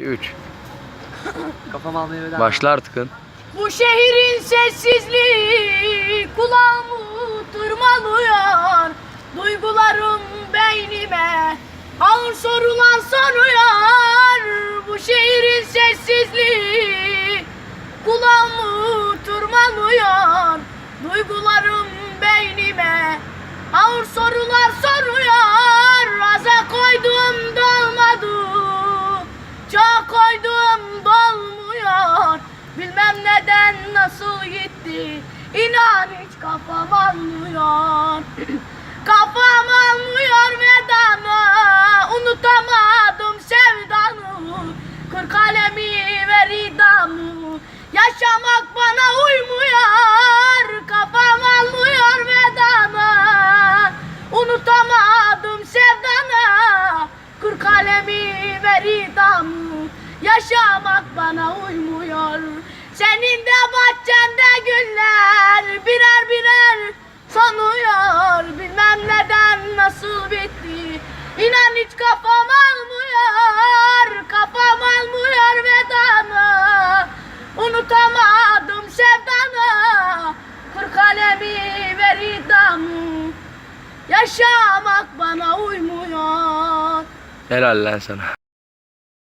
3. Kafam almaya veda. Başla artıkın. Bu şehrin sessizliği kulağımı tırmalıyor Duygularım beynime ağır sorular soruyor Bu şehrin sessizliği kulağımı tırmalıyor Duygularım beynime ağır sorular soruyor Bilmem neden nasıl gitti. İnan hiç kafam almıyor. Kafam almıyor vedanı. Unutamadım sevdanı. Kır kalemi ve ridamı Yaşamak bana uymuyor. Kafam almıyor vedanı. Unutamadım sevdanı. Kır kalemi ve ridamı Yaşamak bana uymuyor nasıl bitti İnan hiç kafam almıyor Kafam almıyor vedanı. Unutamadım sevdanı Kır kalemi ve ridamı Yaşamak bana uymuyor. Helal lan sana.